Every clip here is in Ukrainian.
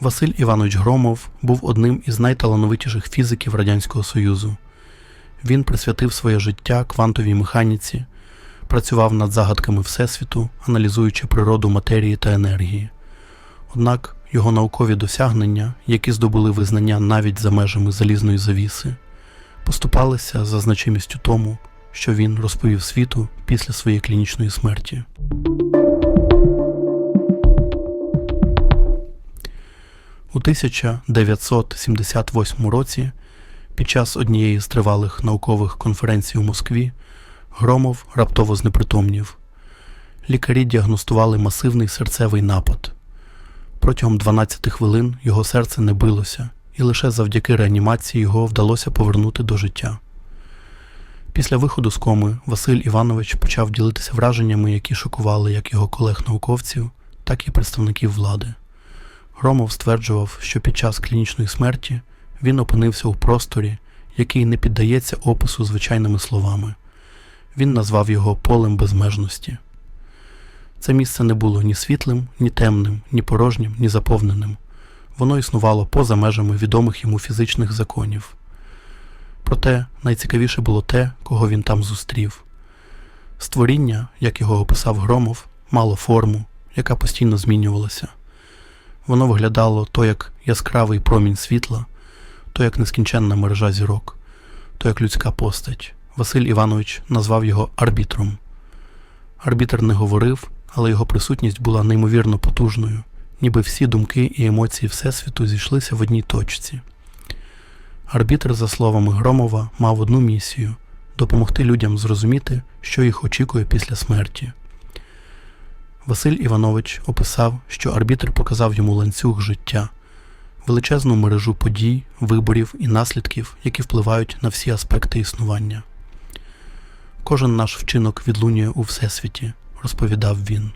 Василь Іванович Громов був одним із найталановитіших фізиків Радянського Союзу. Він присвятив своє життя квантовій механіці, працював над загадками Всесвіту, аналізуючи природу матерії та енергії. Однак його наукові досягнення, які здобули визнання навіть за межами залізної завіси, поступалися за значимістю тому, що він розповів світу після своєї клінічної смерті. У 1978 році, під час однієї з тривалих наукових конференцій у Москві, Громов раптово знепритомнів. Лікарі діагностували масивний серцевий напад. Протягом 12 хвилин його серце не билося, і лише завдяки реанімації його вдалося повернути до життя. Після виходу з коми Василь Іванович почав ділитися враженнями, які шокували як його колег-науковців, так і представників влади. Громов стверджував, що під час клінічної смерті він опинився у просторі, який не піддається опису звичайними словами. Він назвав його полем безмежності. Це місце не було ні світлим, ні темним, ні порожнім, ні заповненим. Воно існувало поза межами відомих йому фізичних законів. Проте найцікавіше було те, кого він там зустрів. Створіння, як його описав Громов, мало форму, яка постійно змінювалася. Воно виглядало то як яскравий промінь світла, то як нескінченна мережа зірок, то як людська постать. Василь Іванович назвав його арбітром. Арбітр не говорив, але його присутність була неймовірно потужною, ніби всі думки і емоції Всесвіту зійшлися в одній точці. Арбітр, за словами Громова, мав одну місію допомогти людям зрозуміти, що їх очікує після смерті. Василь Іванович описав, що арбітр показав йому ланцюг життя, величезну мережу подій, виборів і наслідків, які впливають на всі аспекти існування. Кожен наш вчинок відлунює у Всесвіті, розповідав він.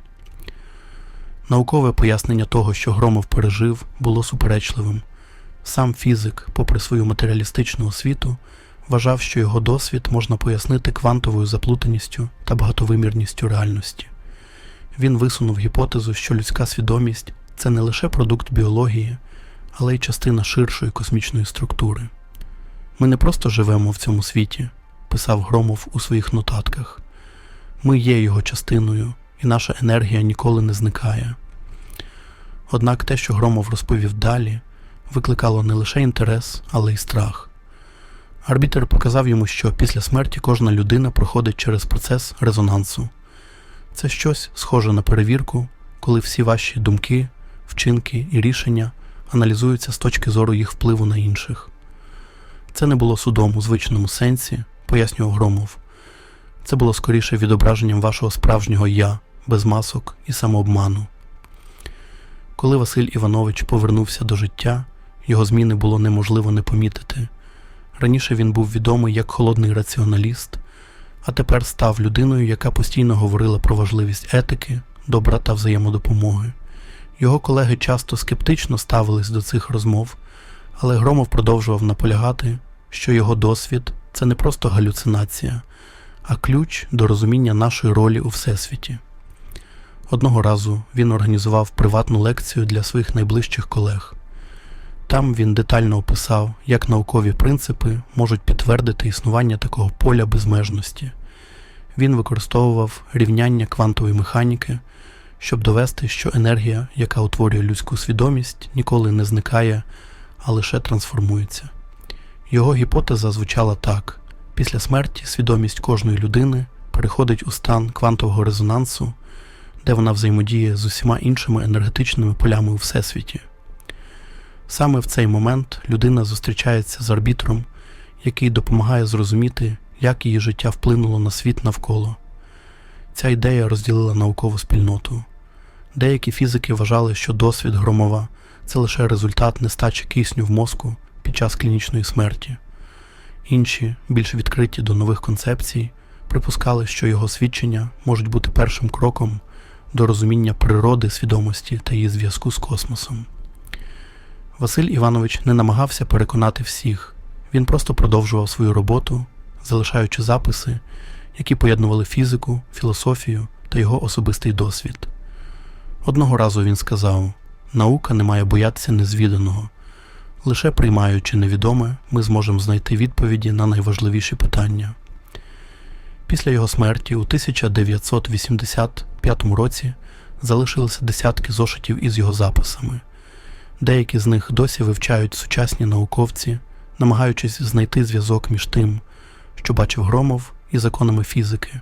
Наукове пояснення того, що Громов пережив, було суперечливим. Сам фізик, попри свою матеріалістичну освіту, вважав, що його досвід можна пояснити квантовою заплутаністю та багатовимірністю реальності. Він висунув гіпотезу, що людська свідомість це не лише продукт біології, але й частина ширшої космічної структури. Ми не просто живемо в цьому світі, писав Громов у своїх нотатках. Ми є його частиною, і наша енергія ніколи не зникає. Однак те, що Громов розповів далі, викликало не лише інтерес, але й страх. Арбітер показав йому, що після смерті кожна людина проходить через процес резонансу. Це щось схоже на перевірку, коли всі ваші думки, вчинки і рішення аналізуються з точки зору їх впливу на інших. Це не було судом у звичному сенсі, пояснював Громов. Це було скоріше відображенням вашого справжнього я, без масок і самообману. Коли Василь Іванович повернувся до життя, його зміни було неможливо не помітити. Раніше він був відомий як холодний раціоналіст, а тепер став людиною, яка постійно говорила про важливість етики, добра та взаємодопомоги. Його колеги часто скептично ставились до цих розмов, але Громов продовжував наполягати, що його досвід це не просто галюцинація, а ключ до розуміння нашої ролі у Всесвіті. Одного разу він організував приватну лекцію для своїх найближчих колег. Там він детально описав, як наукові принципи можуть підтвердити існування такого поля безмежності. Він використовував рівняння квантової механіки, щоб довести, що енергія, яка утворює людську свідомість, ніколи не зникає, а лише трансформується. Його гіпотеза звучала так: після смерті свідомість кожної людини переходить у стан квантового резонансу, де вона взаємодіє з усіма іншими енергетичними полями у всесвіті. Саме в цей момент людина зустрічається з арбітром, який допомагає зрозуміти, як її життя вплинуло на світ навколо. Ця ідея розділила наукову спільноту. Деякі фізики вважали, що досвід громова це лише результат нестачі кисню в мозку під час клінічної смерті. Інші, більш відкриті до нових концепцій, припускали, що його свідчення можуть бути першим кроком до розуміння природи свідомості та її зв'язку з космосом. Василь Іванович не намагався переконати всіх, він просто продовжував свою роботу, залишаючи записи, які поєднували фізику, філософію та його особистий досвід. Одного разу він сказав: наука не має боятися незвіданого. Лише приймаючи невідоме, ми зможемо знайти відповіді на найважливіші питання. Після його смерті у 1985 році залишилися десятки зошитів із його записами. Деякі з них досі вивчають сучасні науковці, намагаючись знайти зв'язок між тим, що бачив Громов, і законами фізики.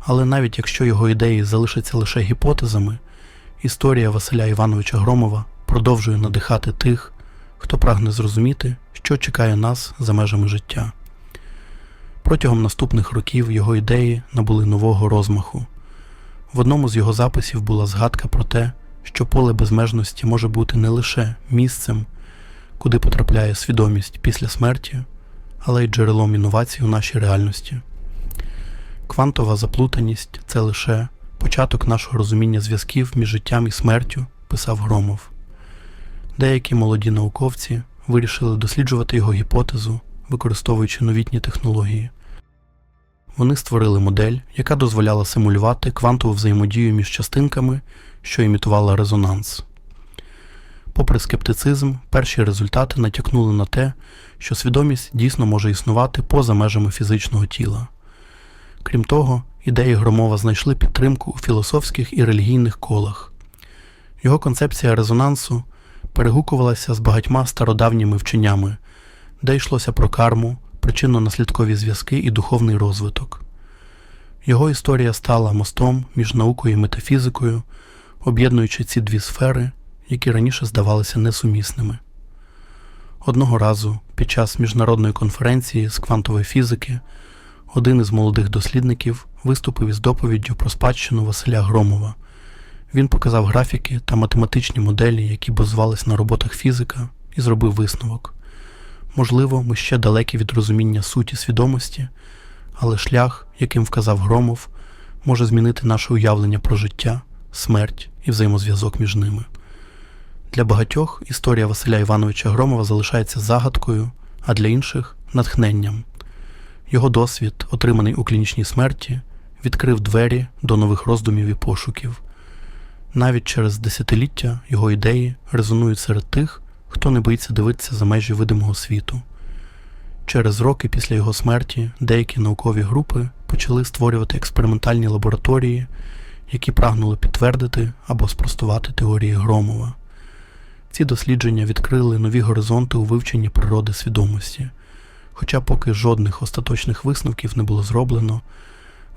Але навіть якщо його ідеї залишаться лише гіпотезами, історія Василя Івановича Громова продовжує надихати тих, хто прагне зрозуміти, що чекає нас за межами життя. Протягом наступних років його ідеї набули нового розмаху. В одному з його записів була згадка про те, що поле безмежності може бути не лише місцем, куди потрапляє свідомість після смерті, але й джерелом інновацій у нашій реальності. Квантова заплутаність це лише початок нашого розуміння зв'язків між життям і смертю, писав Громов. Деякі молоді науковці вирішили досліджувати його гіпотезу, використовуючи новітні технології. Вони створили модель, яка дозволяла симулювати квантову взаємодію між частинками, що імітувала резонанс. Попри скептицизм, перші результати натякнули на те, що свідомість дійсно може існувати поза межами фізичного тіла. Крім того, ідеї Громова знайшли підтримку у філософських і релігійних колах. Його концепція резонансу перегукувалася з багатьма стародавніми вченнями, де йшлося про карму, причинно-наслідкові зв'язки і духовний розвиток. Його історія стала мостом між наукою і метафізикою, об'єднуючи ці дві сфери, які раніше здавалися несумісними. Одного разу, під час міжнародної конференції з квантової фізики, один із молодих дослідників виступив із доповіддю про спадщину Василя Громова. Він показав графіки та математичні моделі, які базувались на роботах фізика, і зробив висновок. Можливо, ми ще далекі від розуміння суті свідомості, але шлях, яким вказав Громов, може змінити наше уявлення про життя, смерть і взаємозв'язок між ними. Для багатьох історія Василя Івановича Громова залишається загадкою, а для інших натхненням. Його досвід, отриманий у клінічній смерті, відкрив двері до нових роздумів і пошуків. Навіть через десятиліття його ідеї резонують серед тих, хто не боїться дивитися за межі видимого світу. Через роки після його смерті деякі наукові групи почали створювати експериментальні лабораторії, які прагнули підтвердити або спростувати теорії Громова. Ці дослідження відкрили нові горизонти у вивченні природи свідомості. Хоча поки жодних остаточних висновків не було зроблено,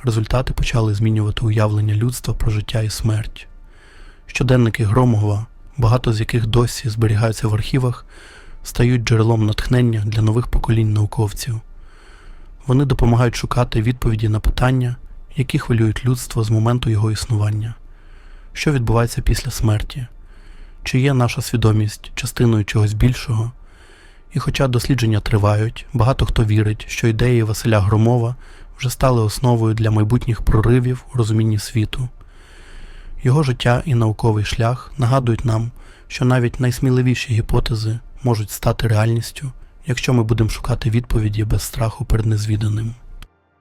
результати почали змінювати уявлення людства про життя і смерть. Щоденники Громова, багато з яких досі зберігаються в архівах, стають джерелом натхнення для нових поколінь науковців. Вони допомагають шукати відповіді на питання, які хвилюють людство з моменту його існування. Що відбувається після смерті? Чи є наша свідомість частиною чогось більшого? І хоча дослідження тривають, багато хто вірить, що ідеї Василя Громова вже стали основою для майбутніх проривів у розумінні світу. Його життя і науковий шлях нагадують нам, що навіть найсміливіші гіпотези можуть стати реальністю, якщо ми будемо шукати відповіді без страху перед незвіданим.